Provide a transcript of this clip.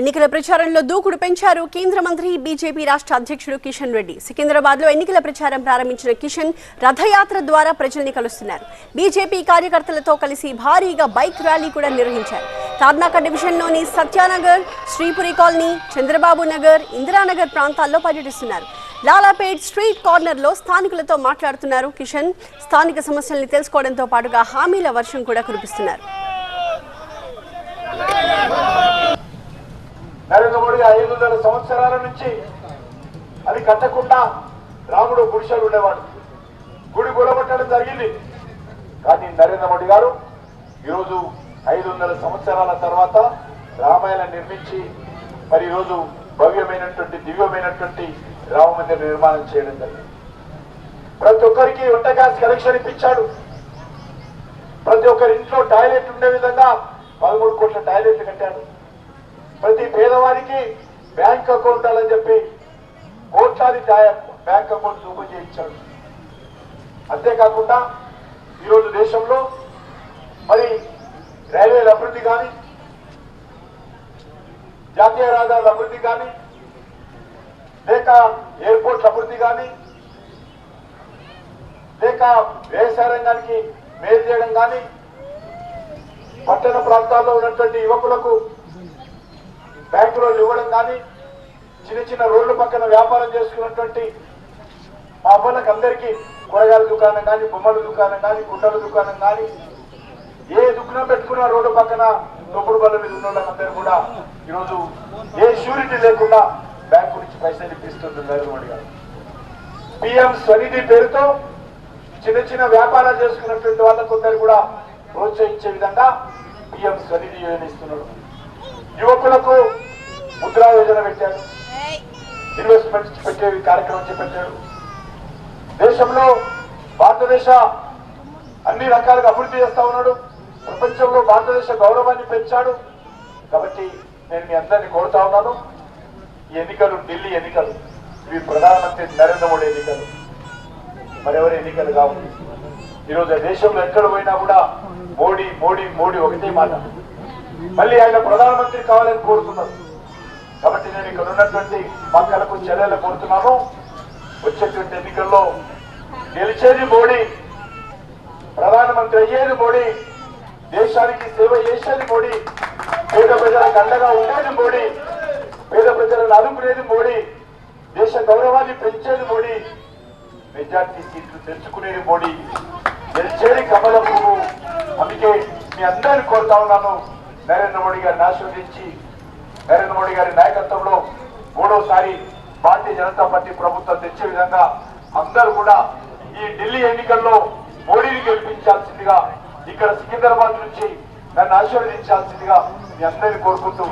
ఎన్నికల ప్రచారంలో దూకుడు పెంచారు కేంద్ర మంత్రి బీజేపీ రాష్ట్ర అధ్యక్షుడు కిషన్ రెడ్డి. సికింద్రాబాద్లో ఎన్నికల ప్రచారం ప్రారంభించిన కిషన్ రథయాత్ర ద్వారా ప్రజల్ని కలుస్తున్నారు. బీజేపీ కార్యకర్తలతో కలిసి భారీగా బైక్ ర్యాలీ కూడా నిర్వహించారు. తార్నాక డివిజన్లోని సత్యానగర్ శ్రీపురి కాలనీ చంద్రబాబు నగర్ ఇందిరానగర్ ప్రాంతాల్లో పర్యటిస్తున్నారు. లాలాపేట్ స్ట్రీట్ కార్నర్లో స్థానికులతో మాట్లాడుతున్నారు కిషన్. స్థానిక సమస్యల్ని తెలుసుకోవడంతో పాటుగా హామీల వర్షం కూడా కురిపిస్తున్నారు. నరేంద్ర ఐదున్నర ఐదు వందల సంవత్సరాల నుంచి అది కట్టకుండా రాముడు పురుషులు ఉండేవాడు. గుడి కూలగొట్టడం జరిగింది. కానీ నరేంద్ర మోడీ గారు ఈరోజు ఐదు వందల సంవత్సరాల తర్వాత రామాయణ నిర్మించి మరి ఈరోజు భవ్యమైనటువంటి దివ్యమైనటువంటి రామ మందిర నిర్మాణం చేయడం జరిగింది. ప్రతి ఒక్కరికి వంట గ్యాస్ కనెక్షన్ ఇప్పించాడు. ప్రతి ఒక్కరి ఇంట్లో టాయిలెట్ ఉండే విధంగా పదమూడు కోట్ల టాయిలెట్లు కట్టాడు. ప్రతి పేదవానికి బ్యాంక్ అకౌంట్ అని చెప్పి కోట్లాది బ్యాంక్ అకౌంట్ ఓపెన్ చేయించాడు అంతేకాకుండా ఈరోజు దేశంలో మరి రైల్వేల అభివృద్ధి కానీ జాతీయ రహదారుల అభివృద్ధి కానీ లేక ఎయిర్పోర్ట్ల అభివృద్ధి కానీ లేక వ్యవసాయ రంగానికి మేలు చేయడం కానీ పట్టణ ప్రాంతాల్లో ఉన్నటువంటి యువకులకు బ్యాంకు లోన్లు ఇవ్వడం కానీ చిన్న చిన్న రోడ్ల పక్కన వ్యాపారం చేసుకున్నటువంటి మా అవ్వలకు అందరికీ కూరగాయల దుకాణం కానీ బొమ్మల దుకాణం కానీ గుట్టల దుకాణం కానీ ఏ దుకాణం పెట్టుకున్న రోడ్డు పక్కన తొప్పుడు బల్ల మీద ఉన్న వాళ్ళందరూ కూడా ఈరోజు ఏ షూరిటీ లేకుండా బ్యాంకు నుంచి పైసలు ఇప్పిస్తుంది నరేంద్ర మోడీ గారు. పిఎం స్వనిధి పేరుతో చిన్న చిన్న వ్యాపారాలు చేసుకున్నటువంటి వాళ్ళకందరూ కూడా ప్రోత్సహించే విధంగా పిఎం స్వనిధి యోజన ఇస్తున్నాడు యువకులకు ముద్రా యోజన పెట్టాడు ఇన్వెస్ట్మెంట్స్ పెట్టే కార్యక్రమం చేపట్టాడు దేశంలో భారతదేశ అన్ని రకాలుగా అభివృద్ధి చేస్తా ఉన్నాడు. ప్రపంచంలో భారతదేశ గౌరవాన్ని పెంచాడు. కాబట్టి నేను మీ అందరినీ కోరుతా ఉన్నాను. ఈ ఎన్నికలు ఢిల్లీ ఎన్నికలు. ఇవి ప్రధానమంత్రి నరేంద్ర మోడీ ఎన్నికలు. మరెవరి ఎన్నికలు కావు. ఈరోజు దేశంలో ఎక్కడ పోయినా కూడా మోడీ మోడీ మోడీ ఒకటే మాట. మళ్ళీ ఆయన ప్రధానమంత్రి కావాలని కోరుతున్నారు. కాబట్టి నేను ఇక్కడ ఉన్నటువంటి మక్కలకు చర్యలు కోరుతున్నాను. వచ్చేటువంటి ఎన్నికల్లో గెలిచేది మోడీ ప్రధానమంత్రి అయ్యేది మోడీ దేశానికి సేవ చేసేది మోడీ పేద ప్రజలకు అండగా ఉండేది మోడీ పేద ప్రజలను ఆదుకునేది మోడీ దేశ గౌరవాన్ని పెంచేది మోడీ మెజార్టీ సీట్లు తెచ్చుకునేది మోడీ గెలిచేది కమల పువ్వు. అందుకే మీ అందరిని కోరుతా ఉన్నాను. నరేంద్ర మోడీ గారిని ఆశీర్వదించి నరేంద్ర మోడీ గారి నాయకత్వంలో మూడోసారి భారతీయ జనతా పార్టీ ప్రభుత్వం తెచ్చే విధంగా అందరూ కూడా ఈ ఢిల్లీ ఎన్నికల్లో మోడీని గెలిపించాల్సిందిగా ఇక్కడ సికింద్రాబాద్ నుంచి నన్ను ఆశీర్వదించాల్సిందిగా మీ అందరిని కోరుకుంటూ